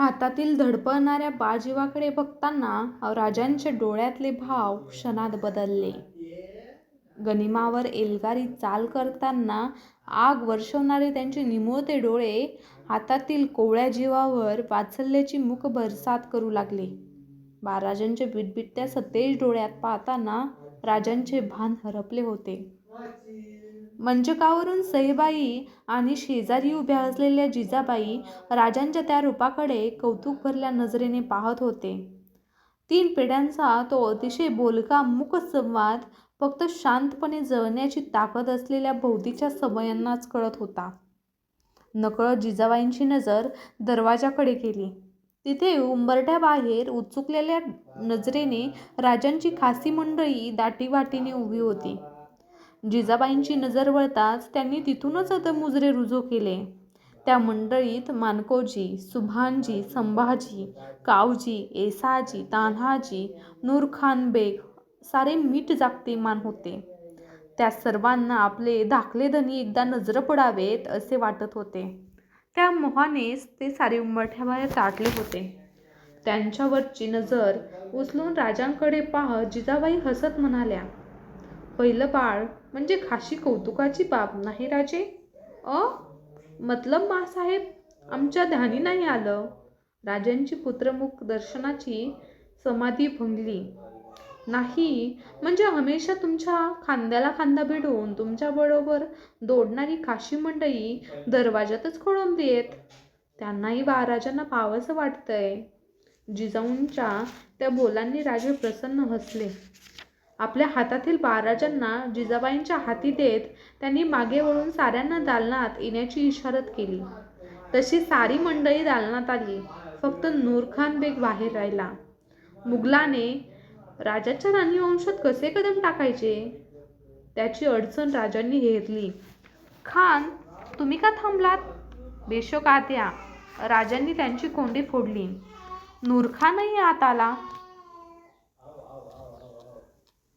हातातील धडपडणाऱ्या बाजीवाकडे बघताना राजांच्या डोळ्यातले भाव क्षणात बदलले. गनिमावर एल्गारी चाल करताना आग वर्षवणारे त्यांचे निमुळते डोळे हातातील कोवळ्या जीवावर वाचल्याची मुख बरसात करू लागले. महाराजांच्या बिटबिटत्या सतेज डोळ्यात पाहताना राजांचे भान हरपले होते. मंचकावरून सईबाई आणि शेजारी उभ्या असलेल्या जिजाबाई राजांच्या त्या रूपाकडे कौतुकभरल्या नजरेने पाहत होते. तीन पिढ्यांचा तो अतिशय बोलका मूक संवाद फक्त शांतपणे जळण्याची ताकद असलेल्या भोवतीच्या समयांनाच कळत होता. नकळत जिजाबाईंची नजर दरवाजाकडे गेली. तिथे उंबरठ्याबाहेर उत्सुकलेल्या नजरेने राजांची खासी मंडळी दाटीवाटीने उभी होती. जिजाबाईंची नजर वळताच त्यांनी तिथूनच आता मुजरे रुजू केले. त्या मंडळीत मानकोजी, सुभानजी संभाजी, कावजी, एसाजी तान्हाजी, नूरखानबेग सारे मीठ जागतेमान होते. त्या सर्वांना आपले धाकले धनी एकदा नजर पडावेत असे वाटत होते. त्या मोहानेच ते सारे उंबरठ्याबाहेर ताटले होते. त्यांच्यावरची नजर उचलून राजांकडे पाहत जिजाबाई हसत म्हणाल्या, पहिलं बाळ म्हणजे खाशी कौतुकाची बाब नाही राजे? अ मतलब मासाहेब आमच्या ध्यानी नाही आलं. राजांची पुत्रमुख दर्शनाची समाधी भंगली. नाही म्हणजे हमेशा तुमच्या खांद्याला खांदा भिडून तुमच्याबरोबर दोडणारी खाशी मंडळी दरवाजातच देत त्यांनाही महाराजांना पावंसं वाटतंय. जिजाऊंच्या त्या बोलांनी राजे प्रसन्न हसले. आपल्या हातातील महाराजांना जिजाबाईंच्या हाती देत त्यांनी मागे वळून साऱ्यांना दालनात येण्याची इशारत केली. तशी सारी मंडळी दालनात आली. फक्त नूरखान बेग बाहेर राहिला. मुघलाने राजाच्या राणीवंशात कसे कदम टाकायचे, त्याची अडचण राजांनी हेरली. खान तुम्ही का थांबलात? बेशक आत या. राजांनी त्यांची कोंडी फोडली. नूरखानही आत आला.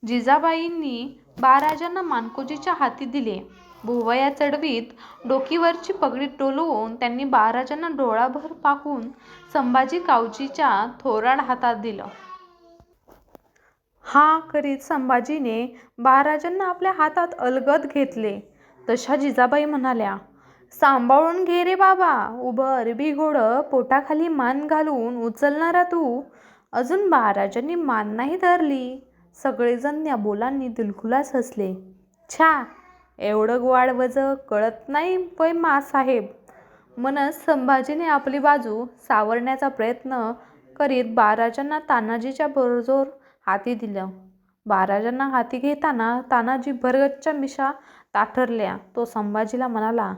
जिजाबाईंनी बाराजांना मानकोजीच्या हाती दिले. भुवया चढवीत डोकीवरची पगडी डोलवून त्यांनी बाराजांना डोळाभर पाहून संभाजी कावजीच्या थोराड हातात दिलं. हा करीत संभाजीने बाराजांना आपल्या हातात अलगद घेतले. तशा जिजाबाई म्हणाल्या, सांभाळून घे रे बाबा. उभं अरबी घोडं पोटाखाली मान घालून उचलणारा तू. अजून बाराजांनी मान नाही धरली. सगळेजण या बोलांनी दिलखुलास हसले. छ्या एवढं ग्वाड वज कळत नाही वय मासाहेब म्हणत संभाजीने आपली बाजू सावरण्याचा प्रयत्न करीत बाराजांना तानाजीच्या बरोबर हाती दिलं. बाराजांना हाती घेताना तानाजी भरगच्च्या मिशा ताठरल्या. तो संभाजीला म्हणाला,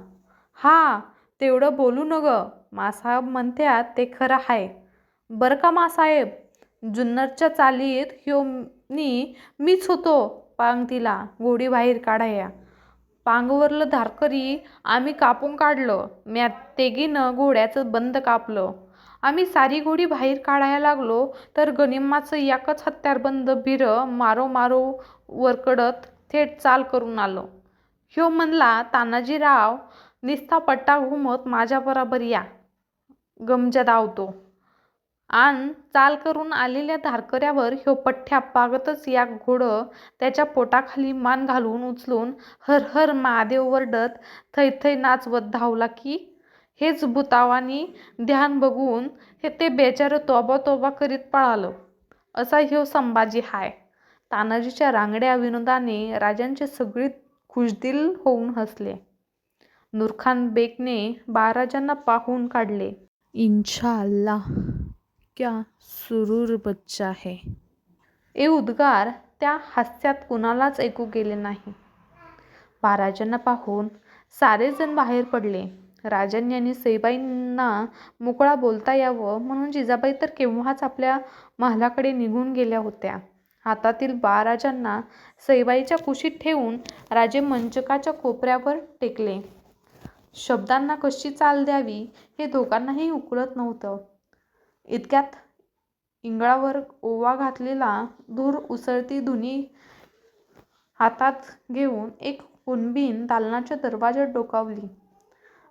हा तेवढं बोलू नग. मासाहेब म्हणत्यात ते खरं हाय बरं का मासाहेब जुन्नरच्या चालीत ह्यो नी मीच होतो पांगतीला घोडी बाहेर काढाया. पांगवरलं धारकरी आम्ही कापून काढलं. म्या तेगीनं घोड्याचं बंद कापलं. आम्ही सारी घोडी बाहेर काढायला लागलो तर गनिम्माचं याकच हत्यारबंद भिरं मारो वरकडत थेट चाल करून आलं. ह्यो म्हणला तानाजीराव निस्ता पट्टा घुमवत माझ्याबराबर या. गमजा धावतो. आन चाल करून आलेल्या धारकऱ्यावर ह्यो पठ्ठ्या पागतच या घोडं त्याच्या पोटाखाली मान घालून उचलून हर हर महादेव वरडत थै थै नाचवत धावला की. हेच भुतावानी ध्यान बघून हे ते बेचारं तोबा तोबा करीत पळालं. असा ह्यो संभाजी हाय. तानाजीच्या रांगड्या विनोदाने राजांचे सगळे खुशदिल होऊन हसले. नूरखानबेगने बाराजांना पाहून काढले. इंशाअल्लाह क्या सुरूर बच्चा है. हे उद्गार त्या हास्यात कुणालाच ऐकू गेले नाही महाराजांना पाहून सारेजण बाहेर पडले. राजांनी आणि सईबाईंना मोकळा बोलता यावं म्हणून जिजाबाई तर केव्हाच आपल्या महालाकडे निघून गेल्या होत्या. हातातील महाराजांना सईबाईच्या कुशीत ठेवून राजे मंचकाच्या कोपऱ्यावर टेकले. शब्दांना कशी चाल द्यावी हे दोघांनाही उकळत नव्हतं. इतक्यात इंगळावर ओवा घातलेला धूर उसळती धुनी हातात घेऊन एक कुणबीण दालनाच्या दरवाजात डोकावली.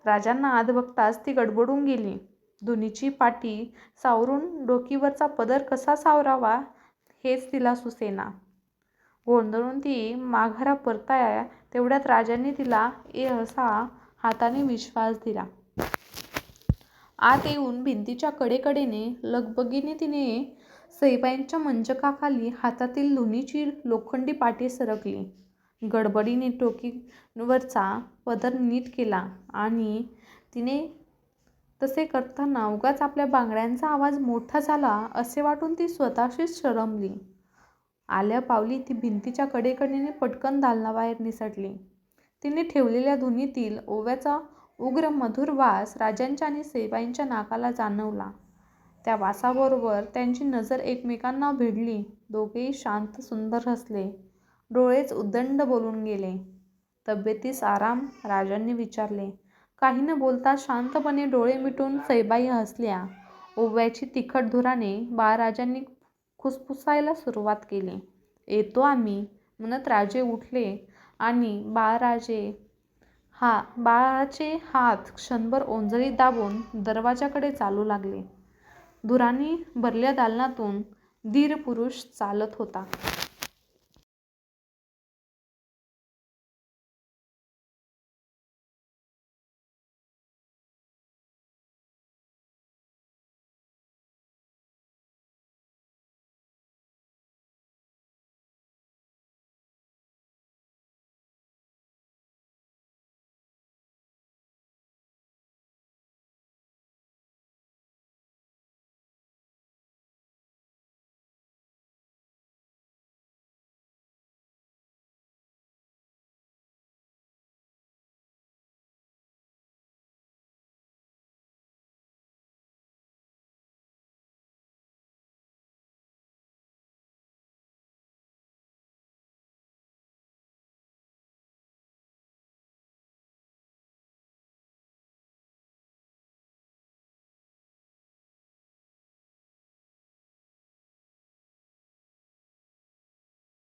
राजांना आत बघताच ती गडबडून गेली. धुनीची पाटी सावरून डोकीवरचा पदर कसा सावरावा हेच तिला सुचेना. गोंधळून ती माघारा परताय तेवढ्यात राजांनी तिला ए असा हाताने विश्वास दिला. आत येऊन भिंतीच्या कडेकडेने लगबगीने तिने सईबाईंच्या मंचकाखाली हातातील लोणीची लोखंडी पाटी सरकली. गडबडीने टोकीवरचा पदर नीट केला आणि तिने तसे करताना उगाच आपल्या बांगड्यांचा आवाज मोठा झाला असे वाटून ती स्वतःशीच शरमली. आल्या पावली ती भिंतीच्या कडेकडेने पटकन दालनाबाहेर निसटली. तिने ठेवलेल्या धुनीतील ओव्याचा उग्र मधुर वास राजांच्या आणि सईबाईंच्या नाकाला जाणवला. त्या वासाबरोबर त्यांची नजर एकमेकांना भिडली. दोघेही शांत सुंदर हसले. डोळेच उदंड बोलून गेले. तब्येतीस आराम? राजांनी विचारले. काही न बोलता शांतपणे डोळे मिटून सैबाई हसल्या. ओव्याची तिखट धुराने बाळराजांनी खुसफुसायला सुरुवात केली. येतो आम्ही म्हणत राजे उठले आणि बाळराजे हा बाळाचे हात क्षणभर ओंजळीत दाबून दरवाजाकडे चालू लागले. धुराने भरल्या दालनातून धीर पुरुष चालत होता.